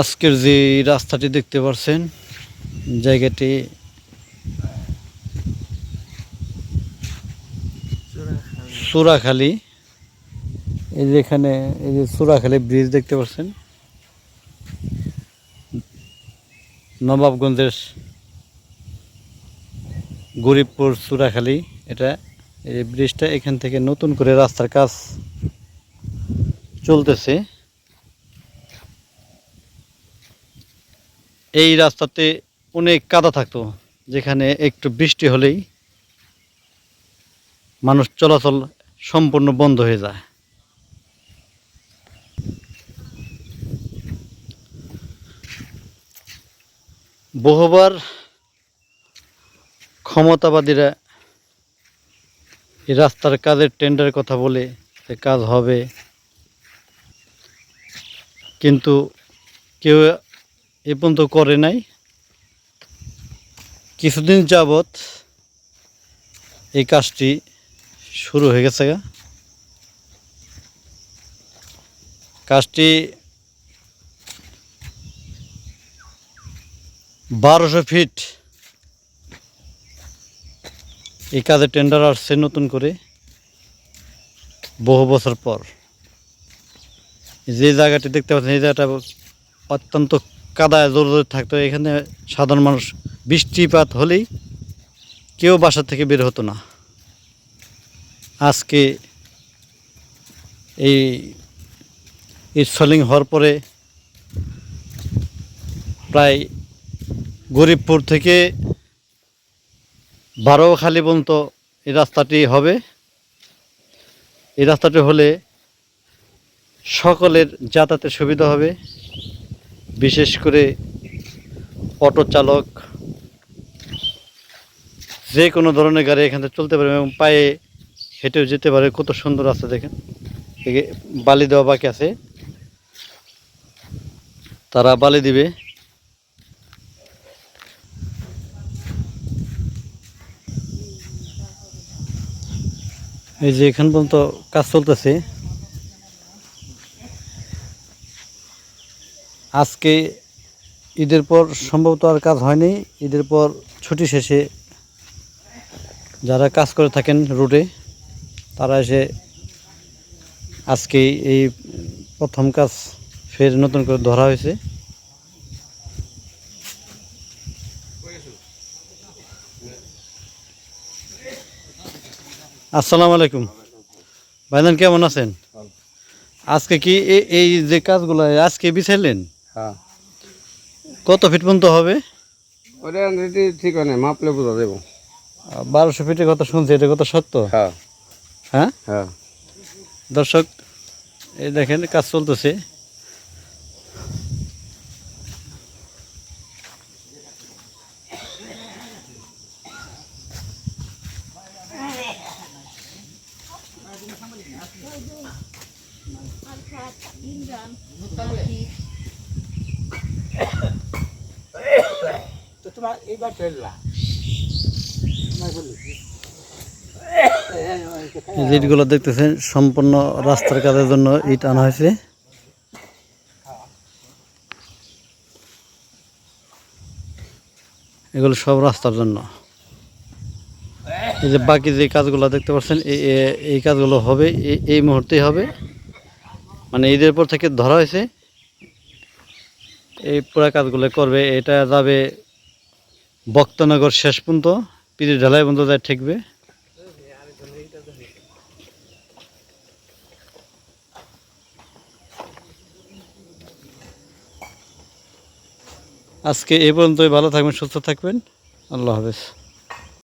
আজকের যে রাস্তাটি দেখতে পাচ্ছেন জায়গাটি সুরাখালী এই যে এখানে, এই যে সুরাখালী ব্রিজ দেখতে পাচ্ছেন নবাবগঞ্জের গরিবপুর সুরাখালী এটা, এই ব্রিজটা এখান থেকে নতুন করে রাস্তার কাজ চলতেছে। এই রাস্তাতে অনেক কাদা থাকতো, যেখানে একটু বৃষ্টি হলেই মানুষ চলাচল সম্পূর্ণ বন্ধ হয়ে যায়। বহুবার ক্ষমতাবাদীরা এই রাস্তার কাজের টেন্ডারের কথা বলে যে কাজ হবে, কিন্তু কেউ এ পর্যন্ত করে নাই। কিছুদিন যাবৎ এই কাজটি শুরু হয়ে গেছে গা। কাজটি বারোশো ফিট। এই কাজে টেন্ডার আসছে নতুন করে বহু বছর পর। যে জায়গাটি দেখতে পাচ্ছেন, এই জায়গাটা অত্যন্ত কাদায় জোর থাকতো, এখানে সাধারণ মানুষ বৃষ্টিপাত হলেই কেউ বাসা থেকে বের হতো না। আজকে এই ইটসলিং হওয়ার পরে প্রায় গরিবপুর থেকে বারোখালি পর্যন্ত এই রাস্তাটি হবে। এই রাস্তাটি হলে সকলের যাতায়াতের সুবিধা হবে। বিশেষ করে অটো চালক, যে কোনো ধরনের গাড়ি এখান চলতে পারে এবং পায়ে হেঁটেও যেতে পারে। কত সুন্দর রাস্তা দেখেন। বালি দেওয়া বাকি আছে। তারা বালি দিবে। এই যে এখান পর্যন্ত কাজ চলতেছে। আজকে ঈদের পর সম্ভবত আর কাজ হয়নি। ঈদের পর ছুটি শেষে যারা কাজ করে থাকেন রোডে, তারা এসে আজকে এই প্রথম কাজ ফের নতুন করে ধরা হয়েছে। আসসালামু আলাইকুম। ভাইজান, কেমন আছেন? আজকে কি এই যে কাজগুলো, আজকে বিছাইলেন? হ্যাঁ। কত ফিট পর্যন্ত হবে? ওটা ঠিক হয় না মাপলে বোঝা দেবো বারোশো ফিটের কথা শুনছি এটা কথা সত্য? হ্যাঁ। হ্যাঁ? হ্যাঁ। দর্শক এই দেখেন কাজ চলতেছে। ইটগুলো দেখতেছেন, সম্পূর্ণ রাস্তার কাজের জন্য ইট আনা হয়েছে। এগুলো সব রাস্তার জন্য। এই যে বাকি যে কাজগুলো দেখতে পাচ্ছেন এই- কাজগুলো হবে এই মুহূর্তেই হবে। মানে ঈদের পর থেকে ধরা হয়েছে। এই পোড়া কাজগুলো করবে, এটা যাবে বক্তনগর শেষ পর্যন্ত পিড়ি ঢালাই পর্যন্ত যায় ঠেকবে। আজকে এ পর্যন্তই, ভালো থাকবেন, সুস্থ থাকবেন, আল্লাহ হাফেজ।